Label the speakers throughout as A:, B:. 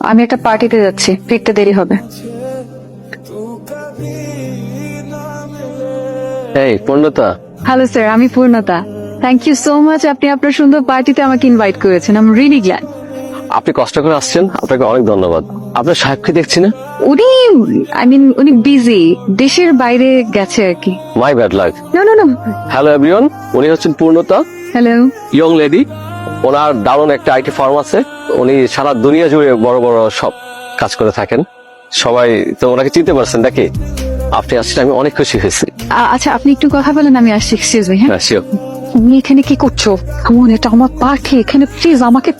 A: আমি একটা পার্টিতে যাচ্ছি ফিরতে দেরি হবে।
B: এই পূর্ণতা।
A: হ্যালো স্যার আমি পূর্ণতা। থ্যাংক ইউ সো মাচ আপনি আপনার সুন্দর পার্টিতে আমাকে ইনভাইট করেছেন আই এম রিয়েলি গ্ল্যাড
B: আপনি কষ্ট করে আসছেন আপনাকে অনেক ধন্যবাদ। আপনার সাহেবকে দেখছি না?
A: উনি আই মিন উনি বিজি দেশের বাইরে গেছে আর কি।
B: My bad luck
A: no no no
B: hello everyone উনি হচ্ছেন পূর্ণতা।
A: হ্যালো
B: ইয়ং লেডি ওনার দারুণ একটা আইটি ফার্ম আছে। উনি সারা দুনিয়া জুড়ে বড় বড় সব কাজ করে থাকেন। সবাই তো ওনাকে চিনতে পারছেন নাকি? আপনি আসছেন আমি অনেক খুশি হয়েছি।
A: আচ্ছা আপনি একটু কথা বলেন আমি আসছি এক্সকিউজ মি হ্যাঁ?
B: হ্যাঁ শিওর
A: তুমি এখানে কি করছ? কেমন এটা আমার পার্টি এখানে প্লিজ আমাকে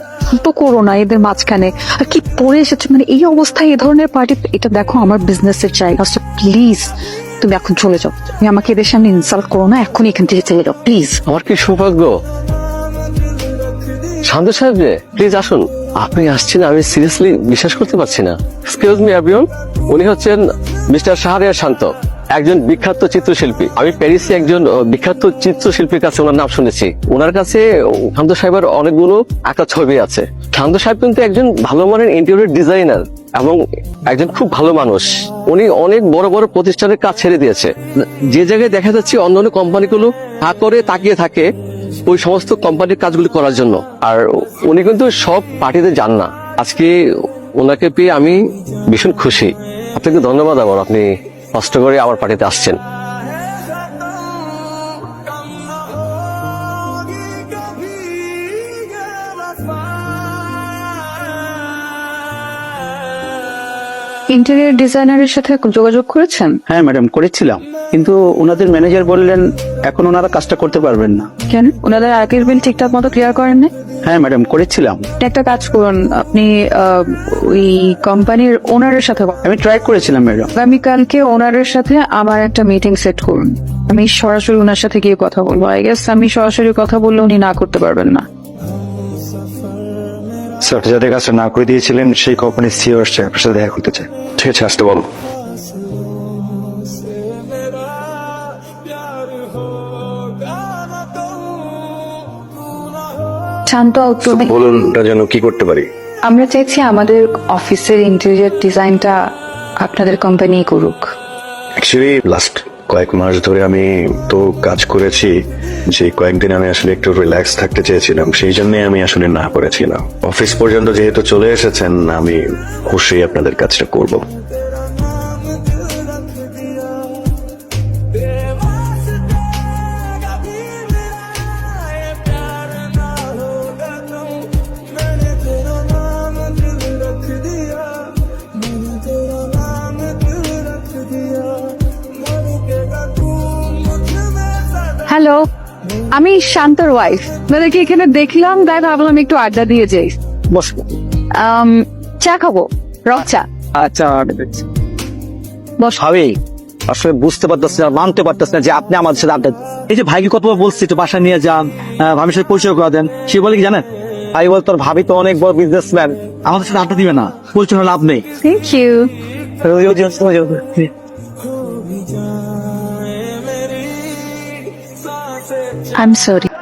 A: তো করো না এদের মাঝখানে। আর কি পরে এসেছ? মানে এই অবস্থায় এই ধরনের পার্টি এটা দেখো আমার বিজনেসের জায়গা প্লিজ তুমি এখন চলে যাও। তুমি আমাকে এদের সামনে ইনসাল্ট করো না এখনই এখান থেকে চলে যাও প্লিজ
B: আমার কি সৌভাগ্য? শান্ত সাহেব প্লিজ আসুন। আপনি আসছেন, আমি সিরিয়াসলি বিশ্বাস করতে পারছি না। এক্সকিউজ মি এভরিওয়ান উনি হচ্ছেন মিস্টার শাহরিয়ার শান্ত। একজন বিখ্যাত চিত্রশিল্পী। আমি প্যারিসে একজন বিখ্যাত চিত্রশিল্পীর কাছে ওনার নাম শুনেছি। ওনার কাছে শান্ত সাহেবের অনেকগুলো একটা ছবি আছে। শান্ত সাহেব কিন্তু একজন ভালো মানের ইন্টেরিয়র ডিজাইনার এবং একজন খুব ভালো মানুষ। উনি অনেক বড় বড় প্রতিষ্ঠানের কাজ ছেড়ে দিয়েছে। যে জায়গায় দেখা যাচ্ছে অন্যান্য কোম্পানিগুলো তা করে তাকিয়ে থাকে ওই সমস্ত কোম্পানির কাজগুলো করার জন্য। আর উনি কিন্তু সব পার্টিতে যান না। আজকে ওনাকে পেয়ে আমি ভীষণ খুশি। আপনাকে ধন্যবাদ আবার। আপনি কষ্ট করে আমার পার্টিতে আসছেন।
A: ইন্টেরিয়র ডিজাইনারের সাথে যোগাযোগ করেছেন?
C: হ্যাঁ ম্যাডাম করেছিলাম। কিন্তু ওনাদের ম্যানেজার বললেন এখন ওনারা কাজটা করতে পারবেন না।
A: কেন? ওনাদের আগের বিল ঠিকঠাক মতো ক্লিয়ার করেন না
C: হ্যাঁ ম্যাডাম করেছিলাম।
A: আপনি একটা কাজ করুন আপনি আহ, ওই কোম্পানির ওনারের সাথে কথা
C: আমি ট্রাই করেছিলাম ম্যাডাম
A: আগামীকালকে ওনারের সাথে আমার একটা মিটিং সেট করুন। আমি সরাসরি ওনার সাথে গিয়ে কথা বলব। আই গেস আমি সরাসরি কথা বললে উনি না করতে পারবেন না।
D: স্যার যাদের কাছে না করে দিয়েছিলেন সেই কোম্পানির সিও আসছে আপনার সাথে দেখা করতে চাই। ঠিক আছে আসতে বলো।
A: শান্ত তুমি
D: বলুন ওটা যেন কি করতে পারি?
A: আমরা চাইছি আমাদের অফিসের ইন্টেরিয়র ডিজাইনটা আপনাদের কোম্পানি করুক।
D: অ্যাকচুয়ালি লাস্ট কয়েক মাস ধরে আমি তো কাজ করেছি যে কয়েকদিন আমি আসলে একটু রিল্যাক্স থাকতে চেয়েছিলাম সেই জন্য আমি আসলে না করেছিলাম। অফিস পর্যন্ত যেহেতু চলে এসেছেন আমি খুশি আপনাদের কাজটা করব।
A: হ্যালো আমি শান্তর ওয়াইফ দাদাকে এখানে দেখলাম তাই ভাবলাম একটু আড্ডা দিয়ে যাই।
C: বস।
A: আম, চা খাব? রক চা।
C: আচ্ছা
A: বস।
C: ভাবি আসলে বুঝতে পারতেছি না মানতে পারতেছি না যে আপনি আমাদের সাথে আড্ডা এই যে ভাইকে কতবার বলছি একটু বাসা নিয়ে যান আহ, ভাবির সাথে পরিচয় করে দেন। সে বলে কি জানেন? ভাই বল তোর ভাবি তো অনেক বড় বিজনেসম্যান আমাদের সাথে আড্ডা দিবে না। পরিচয় হলে লাভ নেই।
A: Thank you I am sorry